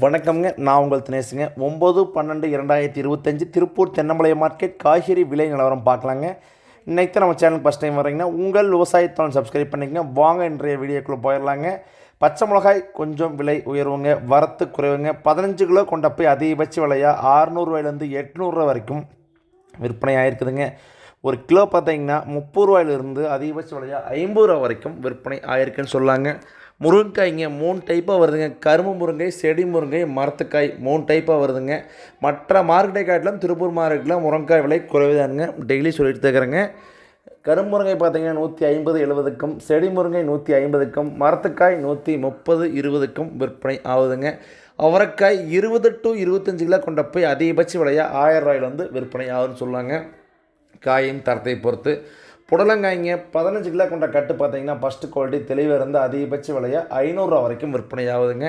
வணக்கம்ங்க. நான் உங்கள் தினேஷுங்க ஒம்பது பன்னெண்டு இரண்டாயிரத்தி இருபத்தஞ்சி திருப்பூர் தென்னமலை மார்க்கெட் காய்கறி விலை நிலவரம் பார்க்கலாங்க. இன்றைக்கு தான் நம்ம சேனல் ஃபஸ்ட் டைம் வரீங்கன்னா உங்கள் விவசாயத்தான் சப்ஸ்கிரைப் பண்ணிக்கங்க. வாங்க இன்றைய வீடியோக்குள்ளே போயிடலாங்க பச்சை மிளகாய் கொஞ்சம் விலை உயர்வுங்க. வரத்து குறைவுங்க. பதினஞ்சு கிலோ கொண்ட போய் அதிகபட்ச விலையாக ஆறுநூறுவாயிலேருந்து எட்நூறுரூவா வரைக்கும் விற்பனை ஆகிருக்குதுங்க ஒரு கிலோ பார்த்தீங்கன்னா முப்பது ரூபாயிலிருந்து அதிகபட்ச விலையாக ஐம்பது ரூபா வரைக்கும் விற்பனை ஆயிருக்குன்னு சொல்லாங்க. முருங்கைக்காய்ங்க மூணு டைப்பாக வருதுங்க. கரும்பு முருங்கை செடி முருங்கை மரத்துக்காய் மூணு டைப்பாக வருதுங்க. மற்ற மார்க்கெட்டை காட்டிலும் திருப்பூர் மார்க்கெட்டில் முருங்கைக்காய் விலை குறைவுதானுங்க. டெய்லி சொல்லிட்டு இருக்கிறேங்க. கரும்புருங்கை பார்த்தீங்கன்னா நூற்றி ஐம்பது எழுபதுக்கும் செடி முருங்கை நூற்றி ஐம்பதுக்கும் மரத்துக்காய் நூற்றி முப்பது இருபதுக்கும் விற்பனை ஆகுதுங்க. அவரைக்காய் இருபது டு இருபத்தஞ்சு கிலோ கொண்ட போய் அதிகபட்ச விலையாக ஆயிரம் ரூபாயிலேருந்து விற்பனை ஆகுதுன்னு சொல்லுவாங்க காயின் தரத்தை பொறுத்து புடலங்காய்ங்க பதினஞ்சு கிலோ கொண்ட கட்டு பார்த்தீங்கன்னா ஃபஸ்ட்டு குவாலிட்டி தெளிவாக இருந்து அதிகபட்ச விலையாக ஐநூறுரூவா வரைக்கும் விற்பனை ஆகுதுங்க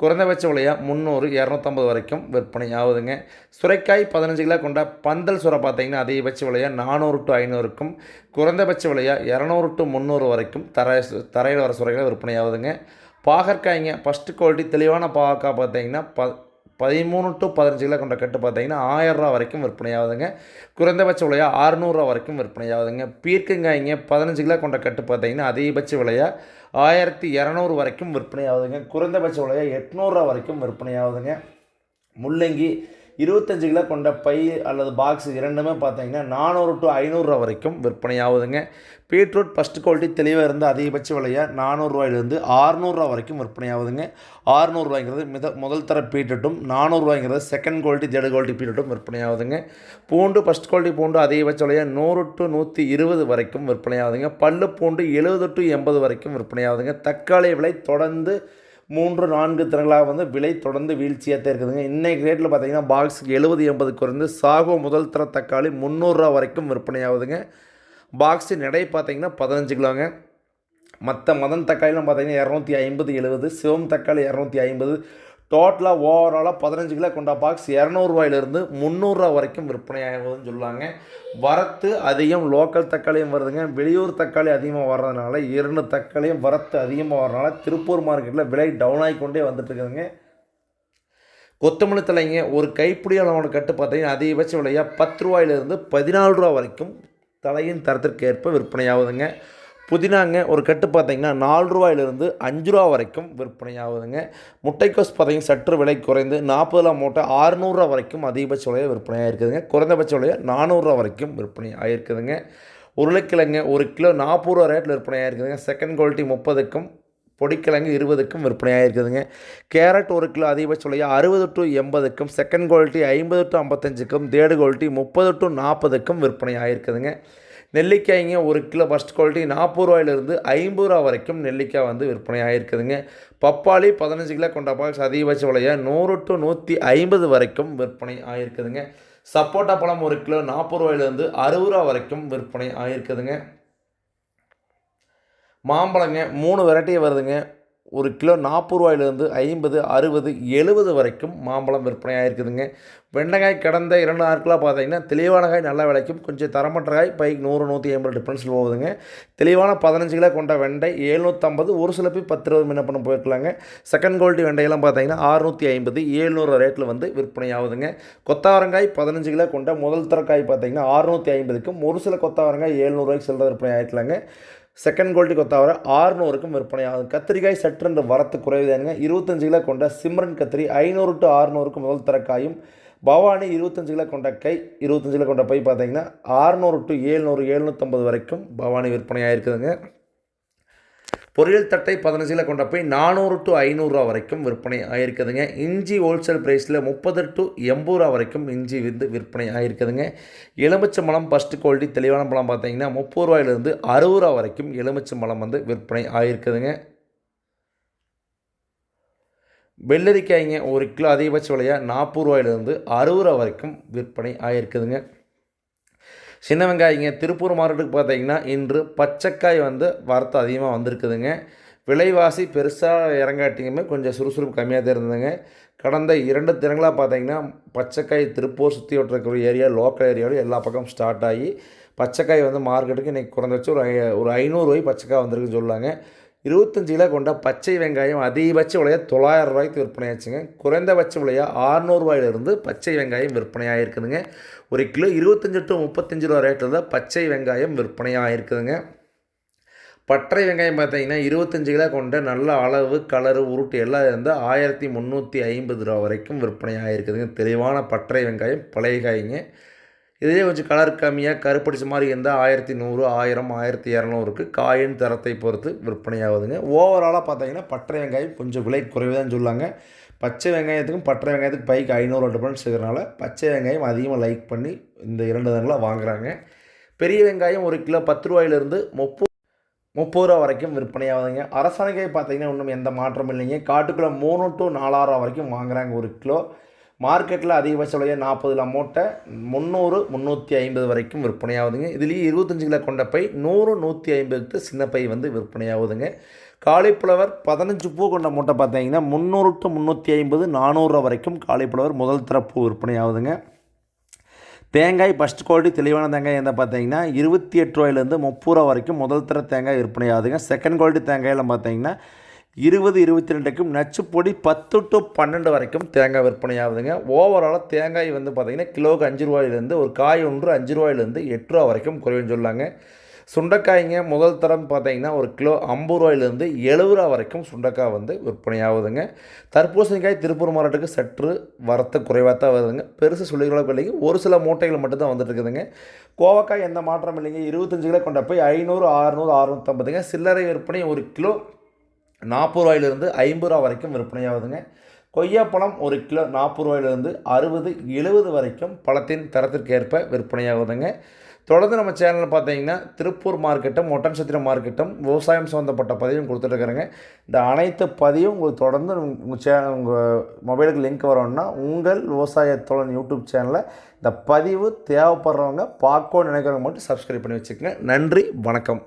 குறைந்தபட்ச விலையாக முந்நூறு இரநூத்தம்பது வரைக்கும் விற்பனை ஆகுதுங்க சுரைக்காய் பதினஞ்சு கிலோ கொண்ட பந்தல் சுரை பார்த்தீங்கன்னா அதிகபட்ச விலையாக நானூறு டு ஐநூறுக்கும் குறைந்தபட்ச விலையாக இரநூறு டு முந்நூறு வரைக்கும் தரை தரையில் வர சுரைகளை விற்பனை ஆகுதுங்க பாகற்காய்ங்க ஃபஸ்ட்டு குவாலிட்டி தெளிவான பாகற்காய் பார்த்தீங்கன்னா ப பதிமூணு டு பதினஞ்சு கிலோ கொண்ட கட்டு பார்த்தீங்கன்னா ஆயிரரூவா வரைக்கும் விற்பனை ஆகுதுங்க குறைந்தபட்ச விலையாக அறுநூறுவா வரைக்கும் விற்பனை ஆகுதுங்க பீர்க்கங்காய்ங்க பதினஞ்சு கிலோ கொண்ட கட்டு பார்த்தீங்கன்னா அதிகபட்ச விலையாக ஆயிரத்தி இரநூறு வரைக்கும் விற்பனை ஆகுதுங்க குறைந்தபட்ச விலையாக எட்நூறுரூவா வரைக்கும் விற்பனை ஆகுதுங்க முள்ளங்கி இருபத்தஞ்சு கிலோ கொண்ட பை அல்லது பாக்ஸ் இரண்டுமே பார்த்தீங்கன்னா நானூறு டு ஐநூறுரூவா வரைக்கும் விற்பனை ஆகுதுங்க பீட்ரூட் ஃபஸ்ட்டு குவாலிட்டி தெளிவாக இருந்து அதிகபட்ச விலையாக நானூறுரூவாயிலிருந்து ஆறுநூறுவா வரைக்கும் விற்பனை ஆகுதுங்க ஆறுநூறுவாய்ங்கிறது மித முதல் தர பீட்ரூட்டும் நானூறுரூவாய்ங்கிறது செகண்ட் குவாலிட்டி தேர்ட் குவாலிட்டி பீட்ரூட்டும் விற்பனை ஆகுதுங்க பூண்டு ஃபஸ்ட் குவாலிட்டி பூண்டு அதிகபட்ச விலையாக நூறு டு நூற்றி இருபது வரைக்கும் விற்பனை ஆகுதுங்க பல்லு பூண்டு எழுபது டு எண்பது வரைக்கும் விற்பனை ஆகுதுங்க தக்காளி விலை தொடர்ந்து மூன்று நான்கு தினங்களாக வந்து விலை தொடர்ந்து வீழ்ச்சியாக தான் இருக்குதுங்க இன்றைக்கு ரேட்டில் பார்த்தீங்கன்னா பாக்ஸுக்கு எழுபது எண்பது குறைந்து சாகோ முதல் தர தக்காளி முந்நூறுரூவா வரைக்கும் விற்பனை ஆகுதுங்க பாக்ஸு நடை பார்த்தீங்கன்னா பதினஞ்சு கிலோங்க. மற்ற மதன் தக்காளிலாம் பார்த்தீங்கன்னா இரநூத்தி ஐம்பது எழுபது சிவம் தக்காளி இரநூத்தி ஐம்பது டோட்டலாக ஓவராலாக பதினஞ்சு கிலோ கொண்ட பாக்ஸ் இரநூறுவாயிலிருந்து முந்நூறுரூவா வரைக்கும் விற்பனை ஆகுதுன்னு சொல்லுவாங்க வரத்து அதிகம் லோக்கல் தக்காளியும் வருதுங்க. வெளியூர் தக்காளி அதிகமாக வர்றதுனால இரண்டு தக்காளியும் வரத்து அதிகமாக வர்றதுனால திருப்பூர் மார்க்கெட்டில் விலை டவுன் ஆகி கொண்டே கொத்தமல்லி தலைங்க ஒரு கைப்பிடி அளவோட கட்டு பார்த்தீங்கன்னா அதிகபட்ச விலையாக பத்து ரூபாயிலிருந்து பதினாலு ரூபா வரைக்கும் தலையின் தரத்திற்கு ஏற்ப விற்பனை ஆகுதுங்க. புதினாங்க ஒரு கட்டு பார்த்தீங்கன்னா நாலு ரூபாயிலிருந்து அஞ்சு ரூபா வரைக்கும் விற்பனை ஆகுதுங்க முட்டைக்கோஸ் பார்த்திங்கன்னா சற்று விலை குறைந்து நாற்பதுல மூட்டை ஆறுநூறுரூவா வரைக்கும் அதிகபட்ச விலையாக விற்பனை ஆகிருக்குதுங்க குறைந்தபட்ச விலையாக நானூறுரூவா வரைக்கும் விற்பனை ஆகிருக்குதுங்க உருளைக்கிழங்கு ஒரு கிலோ நாற்பது ரூபா ரேட்டில் விற்பனை ஆகிருக்குதுங்க செகண்ட் குவாலிட்டி முப்பதுக்கும் பொடிக்கிழங்கு இருபதுக்கும் விற்பனையாக இருக்குதுங்க கேரட் ஒரு கிலோ அதிகபட்ச விலையாக அறுபது டு எண்பதுக்கும் செகண்ட் குவாலிட்டி ஐம்பது டு ஐம்பத்தஞ்சுக்கும் தேர்டு குவாலிட்டி முப்பது டு நாற்பதுக்கும் விற்பனை ஆகிருக்குதுங்க நெல்லிக்காய்ங்க ஒரு கிலோ ஃபஸ்ட் குவாலிட்டி நாற்பது ரூபாயிலிருந்து ஐம்பது ரூபா வரைக்கும் நெல்லிக்காய் வந்து விற்பனை ஆகிருக்குதுங்க பப்பாளி பதினஞ்சு கிலோ கொண்ட பாக்ஸ் அதிகபட்ச விலையாக நூறு டு நூற்றி ஐம்பது வரைக்கும் விற்பனை ஆகிருக்குதுங்க சப்போட்டா பழம் ஒரு கிலோ நாற்பது ரூபாயிலிருந்து அறுபது ரூபா வரைக்கும் விற்பனை ஆகிருக்குதுங்க மாம்பழங்க மூணு வெரைட்டி வருதுங்க. ஒரு கிலோ நாற்பது ரூபாயிலிருந்து ஐம்பது அறுபது எழுபது வரைக்கும் மாம்பழம் விற்பனையாகிருக்குதுங்க வெண்டைக்காய் கடந்த இரண்டு நாட்களாக பார்த்தீங்கன்னா தெளிவான காய் நல்ல விலைக்கும் கொஞ்சம் தரமற்ற காய் பைக் நூறு நூற்றி ஐம்பது டிஃப்ரென்ஸில் போகுதுங்க. தெளிவான பதினஞ்சு கிலோ கொண்ட வெண்டை எழுநூற்றம்பது ஒரு சில போய் பத்து இருபது மீன் பண்ண போயிருக்கலாங்க. செகண்ட் குவாலிட்டி வெண்டையெல்லாம் பார்த்தீங்கன்னா அறுநூற்றி ஐம்பது ஏழ்நூறு ரேட்டில் வந்து விற்பனை ஆகுதுங்க கொத்தாவரங்காய் பதினஞ்சு கிலோ கொண்ட முதல் தர காய் பார்த்தீங்கன்னா அறுநூற்றி ஐம்பதுக்கும் ஒரு சில கொத்தாவரங்காய் ஏழ்நூறுவாய்க்கு சில்லற விற்பனை ஆகிருக்கலாங்க செகண்ட் குவாலிட்டி கொத்தாவரை ஆறுநூறுக்கும் விற்பனை கத்திரிக்காய் சற்றுன்ற வரத்து குறைவுதானுங்க இருபத்தஞ்சு கிலோ கொண்ட சிம்ரன் கத்திரி ஐநூறு டு ஆறுநூறுக்கு முதல் தரக்காயும் பவானி இருபத்தஞ்சு கிலோ கொண்ட கை இருபத்தஞ்சு கிலோ கொண்ட பை பார்த்தீங்கன்னா ஆறுநூறு டு ஏழ்நூறு எழுநூற்றம்பது வரைக்கும் பவானி விற்பனையாக இருக்குதுங்க பொரியல் தட்டை பதினஞ்சு கிலோ கொண்ட போய் நானூறு டு ஐநூறுரூவா வரைக்கும் விற்பனை ஆகிருக்குதுங்க இஞ்சி ஹோல்சேல் ப்ரைஸில் முப்பது டு எண்பது ரூபா வரைக்கும் இஞ்சி வந்து விற்பனை ஆகிருக்குதுங்க எலுமிச்சை பழம் ஃபஸ்ட்டு குவாலிட்டி தெளிவான பழம் பார்த்தீங்கன்னா முப்பது ரூபாயிலிருந்து அறுபது ரூபா வரைக்கும் எலுமிச்சை பழம் வந்து விற்பனை ஆகிருக்குதுங்க வெள்ளரிக்காய்ங்க ஒரு கிலோ அதிகபட்ச விலையாக நாற்பது ரூபாயிலிருந்து அறுபது ரூபா வரைக்கும் விற்பனை ஆகிருக்குதுங்க சின்ன வெங்காயங்க திருப்பூர் மார்க்கெட்டுக்கு பார்த்தீங்கன்னா இன்று பச்சைக்காய் வந்து வரத்து அதிகமாக வந்திருக்குதுங்க. விலைவாசி பெருசாக இறங்காட்டியுமே கொஞ்சம் சுறுசுறுப்பு கம்மியாக தான் இருந்ததுங்க. கடந்த இரண்டு தினங்களாக பார்த்தீங்கன்னா பச்சைக்காய் திருப்பூர் சுற்றி விட்டுருக்கிற ஏரியா லோக்கல் ஏரியாவில் எல்லா பக்கமும் ஸ்டார்ட் ஆகி பச்சைக்காய் வந்து மார்க்கெட்டுக்கு இன்றைக்கி குறைந்தபட்சம் ஒரு ஐ- ஒரு ஐநூறுரூவாய் பச்சைக்காய் வந்திருக்குன்னு சொல்லுவாங்க இருபத்தஞ்சு கிலோ கொண்ட பச்சை வெங்காயம் அதிகபட்ச விலையாக தொள்ளாயிரம் ரூபாய்க்கு விற்பனையாச்சுங்க. குறைந்தபட்ச விலையாக ஆறுநூறுவாயிலிருந்து பச்சை வெங்காயம் விற்பனையாக இருக்குதுங்க ஒரு கிலோ இருபத்தஞ்சு டு முப்பத்தஞ்சு ரூபா ரேட்டில் தான் பச்சை வெங்காயம் விற்பனையாக இருக்குதுங்க பட்டறை வெங்காயம் பார்த்தீங்கன்னா இருபத்தஞ்சு கிலோ கொண்ட நல்ல அளவு கலரு உருட்டு எல்லாம் இருந்தால் ஆயிரத்தி முந்நூற்றி ஐம்பது ரூபா வரைக்கும் விற்பனையாக இருக்குதுங்க தெளிவான பட்டறை வெங்காயம் பழைய காய்ங்க. இதே கொஞ்சம் கலர் கம்மியாக கருப்படிச்ச மாதிரி இருந்தால் ஆயிரத்தி நூறு ஆயிரம் ஆயிரத்தி இரநூறுக்கு காயின் தரத்தை பொறுத்து விற்பனையாகுதுங்க. ஓவராலாக பார்த்தீங்கன்னா பட்டை வெங்காயம் கொஞ்சம் விலை குறைவு தான் பச்சை வெங்காயத்துக்கும் பட்டை வெங்காயத்துக்கு பைக்கு ஐநூறு டிஃபரன்ஸ் இருக்கிறனால பச்சை வெங்காயம் அதிகமாக லைக் பண்ணி இந்த இரண்டு தானில் வாங்குகிறாங்க பெரிய வெங்காயம் ஒரு கிலோ பத்து ரூபாயிலிருந்து முப்பது முப்பது ரூபா வரைக்கும் விற்பனையாகுதுங்க. அரசாணிக்காய் பார்த்தீங்கன்னா இன்னும் எந்த மாற்றமும் இல்லைங்க. காட்டுக்குள்ளே மூணு டு நாலாயிரம் ரூபா வரைக்கும் வாங்குறாங்க ஒரு கிலோ. மார்க்கெட்டில் அதிகபட்ச விலையாக கிலோ மூட்டை முந்நூறு முந்நூற்றி ஐம்பது வரைக்கும் விற்பனையாகுதுங்க. இதுலேயும் இருபத்தஞ்சு கிலோ கொண்ட பை நூறு நூற்றி ஐம்பதுக்கு சின்ன பை வந்து விற்பனையாகுதுங்க. காலிஃப்ளவர் பதினஞ்சு பூ கொண்ட மூட்டை பார்த்தீங்கன்னா முந்நூறு டு முந்நூற்றி ஐம்பது நானூறுரூவா வரைக்கும் காலிஃப்ளவர் முதல் தரப்பு விற்பனையாகுதுங்க. தேங்காய் ஃபஸ்ட் குவாலிட்டி தெளிவான தேங்காய் எந்த பார்த்தீங்கன்னா இருபத்தி எட்டு ரூபாயிலேருந்து முப்பது ரூபா வரைக்கும் முதல் தர தேங்காய் விற்பனை ஆகுதுங்க செகண்ட் குவாலிட்டி தேங்காயில் பார்த்தீங்கன்னா இருபது இருபத்தி ரெண்டுக்கும் நச்சுப்பொடி பத்து டு பன்னெண்டு வரைக்கும் தேங்காய் விற்பனை ஆகுதுங்க ஓவராலாக தேங்காய் வந்து பார்த்திங்கன்னா கிலோவுக்கு அஞ்சு ரூபாயிலேருந்து ஒரு காய் ஒன்று அஞ்சு ரூபாயிலேருந்து எட்டு ரூபா வரைக்கும் குறைவுன்னு சொல்லாங்க. சுண்டைக்காய்ங்க முதல் தரம் பார்த்தீங்கன்னா ஒரு கிலோ ஐம்பது ரூபாயிலேருந்து எழுபது ரூபா வரைக்கும் சுண்டைக்காய் வந்து விற்பனையாகுதுங்க. தர்பூசணிக்காய் திருப்பூர் மாவட்டத்துக்கு சற்று வரத்து குறைவாக தான் வருதுங்க. பெருசு சொல்லிகளவுக்கு இல்லைங்க. ஒரு சில மூட்டைகள் மட்டும்தான் வந்துட்டு இருக்குதுங்க. கோவக்காய் எந்த மாற்றம் இல்லைங்க. இருபத்தஞ்சு கிலோ கொண்ட போய் ஐநூறு அறுநூறு அறுநூற்றம்பதுங்க சில்லறை விற்பனை ஒரு கிலோ நாற்பது ரூபாயிலிருந்து ஐம்பது ரூபா வரைக்கும் விற்பனையாகுதுங்க. கொய்யாப்பழம் ஒரு கிலோ நாற்பது ரூபாயிலிருந்து அறுபது எழுபது வரைக்கும் பழத்தின் தரத்திற்கு ஏற்ப விற்பனையாகுதுங்க. தொடர்ந்து நம்ம சேனலில் பார்த்தீங்கன்னா திருப்பூர் மார்க்கெட்டும் ஒட்டன்சத்திரம் மார்க்கெட்டும் விவசாயம் சம்மந்தப்பட்ட பதிவும் கொடுத்துட்ருக்குறேங்க. இந்த அனைத்து பதிவும் உங்களுக்கு தொடர்ந்து உங்கள் சேனல் உங்கள் மொபைலுக்கு லிங்க் வரணும்னா உங்கள் விவசாயத்தோழன் யூடியூப் சேனலில் இந்த பதிவு தேவைப்படுறவங்க பார்க்கணும்னு நினைக்கிறவங்க மட்டும் சப்ஸ்கிரைப் பண்ணி வச்சுக்கோங்க. நன்றி வணக்கம்.